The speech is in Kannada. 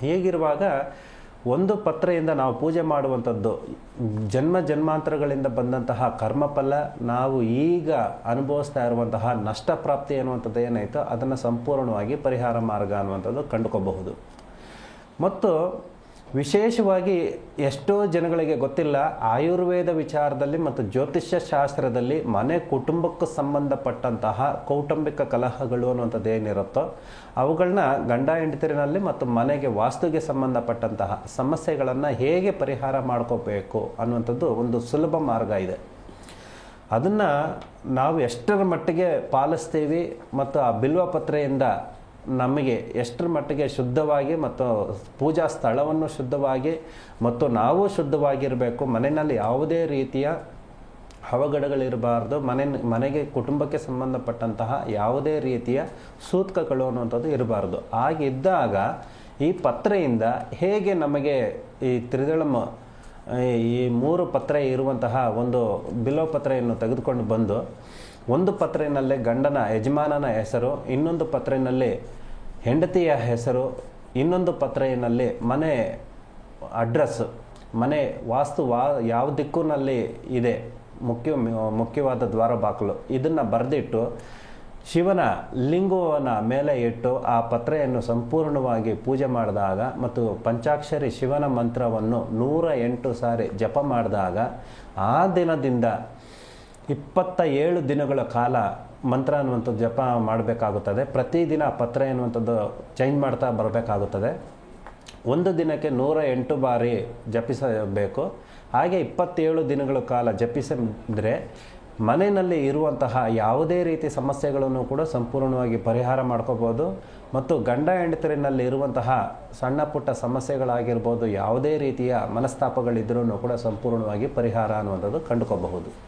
ಹೀಗಿರುವಾಗ ಒಂದು ಪತ್ರೆಯಿಂದ ನಾವು ಪೂಜೆ ಮಾಡುವಂಥದ್ದು, ಜನ್ಮ ಜನ್ಮಾಂತರಗಳಿಂದ ಬಂದಂತಹ ಕರ್ಮಫಲ, ನಾವು ಈಗ ಅನುಭವಿಸ್ತಾ ಇರುವಂತಹ ನಷ್ಟ ಪ್ರಾಪ್ತಿ ಅನ್ನುವಂಥದ್ದು ಏನಾಯಿತು ಅದನ್ನು ಸಂಪೂರ್ಣವಾಗಿ ಪರಿಹಾರ ಮಾರ್ಗ ಅನ್ನುವಂಥದ್ದು ಕಂಡುಕೋಬಹುದು. ಮತ್ತು ವಿಶೇಷವಾಗಿ ಎಷ್ಟೋ ಜನಗಳಿಗೆ ಗೊತ್ತಿಲ್ಲ, ಆಯುರ್ವೇದ ವಿಚಾರದಲ್ಲಿ ಮತ್ತು ಜ್ಯೋತಿಷ್ಯ ಶಾಸ್ತ್ರದಲ್ಲಿ ಮನೆ ಕುಟುಂಬಕ್ಕೆ ಸಂಬಂಧಪಟ್ಟಂತಹ ಕೌಟುಂಬಿಕ ಕಲಹಗಳು ಅನ್ನುವಂಥದ್ದು ಏನಿರುತ್ತೋ, ಅವುಗಳನ್ನ ಗಂಡ ಹೆಂಡತಿರಿನಲ್ಲಿ ಮತ್ತು ಮನೆಗೆ ವಾಸ್ತುಗೆ ಸಂಬಂಧಪಟ್ಟಂತಹ ಸಮಸ್ಯೆಗಳನ್ನು ಹೇಗೆ ಪರಿಹಾರ ಮಾಡ್ಕೋಬೇಕು ಅನ್ನುವಂಥದ್ದು ಒಂದು ಸುಲಭ ಮಾರ್ಗ ಇದೆ. ಅದನ್ನು ನಾವು ಎಷ್ಟರ ಮಟ್ಟಿಗೆ ಪಾಲಿಸ್ತೀವಿ ಮತ್ತು ಆ ಬಿಲ್ವ ಪತ್ರೆಯಿಂದ ನಮಗೆ ಎಷ್ಟರ ಮಟ್ಟಿಗೆ ಶುದ್ಧವಾಗಿ ಮತ್ತು ಪೂಜಾ ಸ್ಥಳವನ್ನು ಶುದ್ಧವಾಗಿ ಮತ್ತು ನಾವು ಶುದ್ಧವಾಗಿರಬೇಕು, ಮನೆಯಲ್ಲಿ ಯಾವುದೇ ರೀತಿಯ ಅವಘಡಗಳಿರಬಾರ್ದು, ಮನೆ, ಮನೆಗೆ ಕುಟುಂಬಕ್ಕೆ ಸಂಬಂಧಪಟ್ಟಂತಹ ಯಾವುದೇ ರೀತಿಯ ಸೂತ್ಕಗಳು ಅನ್ನುವಂಥದ್ದು ಇರಬಾರ್ದು. ಹಾಗಿದ್ದಾಗ ಈ ಪತ್ರೆಯಿಂದ ಹೇಗೆ ನಮಗೆ ಈ ತ್ರಿದಳಮ್ಮ ಈ ಮೂರು ಪತ್ರೆ ಇರುವಂತಹ ಒಂದು ಬಿಲೋ ಪತ್ರೆಯನ್ನು ತೆಗೆದುಕೊಂಡು ಬಂದು, ಒಂದು ಪತ್ರೆಯಲ್ಲೇ ಗಂಡನ, ಯಜಮಾನನ ಹೆಸರು, ಇನ್ನೊಂದು ಪತ್ರೆಯಲ್ಲಿ ಹೆಂಡತಿಯ ಹೆಸರು, ಇನ್ನೊಂದು ಪತ್ರೆಯಲ್ಲಿ ಮನೆ ಅಡ್ರೆಸ್ ಮನೆ ವಾಸ್ತು ವಾ, ಯಾವ ದಿಕ್ಕಿನಲ್ಲಿ ಇದೆ, ಮುಖ್ಯ, ಮುಖ್ಯವಾದ ದ್ವಾರ ಬಾಗಿಲು, ಇದನ್ನು ಬರೆದಿಟ್ಟು ಶಿವನ ಲಿಂಗವನ ಮೇಲೆ ಇಟ್ಟು ಆ ಪತ್ರೆಯನ್ನು ಸಂಪೂರ್ಣವಾಗಿ ಪೂಜೆ ಮಾಡಿದಾಗ ಮತ್ತು ಪಂಚಾಕ್ಷರಿ ಶಿವನ ಮಂತ್ರವನ್ನು ನೂರ ಎಂಟು ಸಾರಿ ಜಪ ಮಾಡಿದಾಗ ಆ ದಿನದಿಂದ ಇಪ್ಪತ್ತ ಏಳು ದಿನಗಳ ಕಾಲ ಮಂತ್ರ ಅನ್ನುವಂಥದ್ದು ಜಪ ಮಾಡಬೇಕಾಗುತ್ತದೆ. ಪ್ರತಿದಿನ ಪತ್ರ ಎನ್ನುವಂಥದ್ದು ಚೇಂಜ್ ಮಾಡ್ತಾ ಬರಬೇಕಾಗುತ್ತದೆ. ಒಂದು ದಿನಕ್ಕೆ ನೂರ ಎಂಟು ಬಾರಿ ಜಪಿಸಬೇಕು. ಹಾಗೆ ಇಪ್ಪತ್ತೇಳು ದಿನಗಳ ಕಾಲ ಜಪಿಸಿದ್ರೆ ಮನೆಯಲ್ಲಿ ಇರುವಂತಹ ಯಾವುದೇ ರೀತಿ ಸಮಸ್ಯೆಗಳನ್ನು ಕೂಡ ಸಂಪೂರ್ಣವಾಗಿ ಪರಿಹಾರ ಮಾಡ್ಕೋಬೋದು. ಮತ್ತು ಗಂಡ ಹೆಂಡತಿರಿನಲ್ಲಿ ಇರುವಂತಹ ಸಣ್ಣ ಪುಟ್ಟ ಸಮಸ್ಯೆಗಳಾಗಿರ್ಬೋದು, ಯಾವುದೇ ರೀತಿಯ ಮನಸ್ತಾಪಗಳಿದ್ರೂ ಕೂಡ ಸಂಪೂರ್ಣವಾಗಿ ಪರಿಹಾರ ಅನ್ನುವಂಥದ್ದು ಕಂಡುಕೋಬಹುದು.